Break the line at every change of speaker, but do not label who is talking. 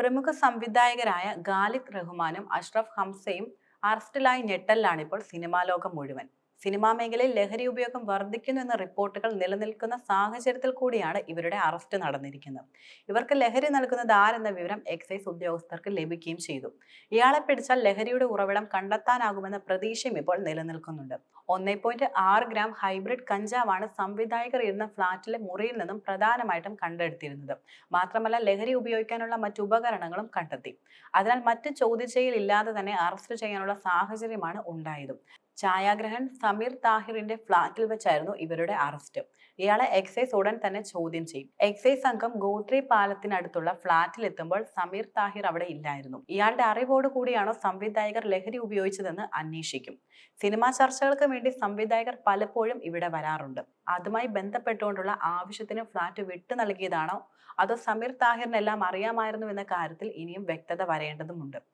പ്രമുഖ സംവിധായകരായ ഗാലിദ് റഹ്മാനും അഷ്റഫ് ഹംസയും അറസ്റ്റിലായി ഞെട്ടലിലാണിപ്പോൾ സിനിമാ ലോകം മുഴുവൻ. സിനിമാ മേഖലയിൽ ലഹരി ഉപയോഗം വർദ്ധിക്കുന്നു എന്ന റിപ്പോർട്ടുകൾ നിലനിൽക്കുന്ന സാഹചര്യത്തിൽ കൂടിയാണ് ഇവരുടെ അറസ്റ്റ് നടന്നിരിക്കുന്നത്. ഇവർക്ക് ലഹരി നൽകുന്നത് ആരെന്ന വിവരം എക്സൈസ് ഉദ്യോഗസ്ഥർക്ക് ലഭിക്കുകയും ചെയ്തു. ഇയാളെ പിടിച്ചാൽ ലഹരിയുടെ ഉറവിടം കണ്ടെത്താനാകുമെന്ന പ്രതീക്ഷയും ഇപ്പോൾ നിലനിൽക്കുന്നുണ്ട്. ഒന്നേ പോയിന്റ് ആറ് ഗ്രാം ഹൈബ്രിഡ് കഞ്ചാവാണ് സംവിധായകർ ഇരുന്ന ഫ്ളാറ്റിലെ മുറിയിൽ നിന്നും പ്രധാനമായിട്ടും കണ്ടെടുത്തിരുന്നത്. മാത്രമല്ല ലഹരി ഉപയോഗിക്കാനുള്ള മറ്റു ഉപകരണങ്ങളും കണ്ടെത്തി. അതിനാൽ മറ്റ് ചോദ്യം ചെയ്യലില്ലാതെ തന്നെ അറസ്റ്റ് ചെയ്യാനുള്ള സാഹചര്യമാണ് ഉണ്ടായതും. ഛായാഗ്രഹൻ സമീർ താഹിറിന്റെ ഫ്ളാറ്റിൽ വെച്ചായിരുന്നു ഇവരുടെ അറസ്റ്റ്. ഇയാളെ എക്സൈസ് ഉടൻ തന്നെ ചോദ്യം ചെയ്യും. എക്സൈസ് സംഘം ഗോത്രി പാലത്തിനടുത്തുള്ള ഫ്ളാറ്റിൽ എത്തുമ്പോൾ സമീർ താഹിർ അവിടെ ഇല്ലായിരുന്നു. ഇയാളുടെ അറിവോട് കൂടിയാണോ സംവിധായകർ ലഹരി ഉപയോഗിച്ചതെന്ന് അന്വേഷിക്കും. സിനിമാ ചർച്ചകൾക്ക് വേണ്ടി സംവിധായകർ പലപ്പോഴും ഇവിടെ വരാറുണ്ട്. അതുമായി ബന്ധപ്പെട്ടുകൊണ്ടുള്ള ആവശ്യത്തിന് ഫ്ളാറ്റ് വിട്ടു നൽകിയതാണോ? അതോ സമീർ താഹിറിനെല്ലാം അറിയാമായിരുന്നു എന്ന കാര്യത്തിൽ ഇനിയും വ്യക്തത വരേണ്ടതുമുണ്ട്.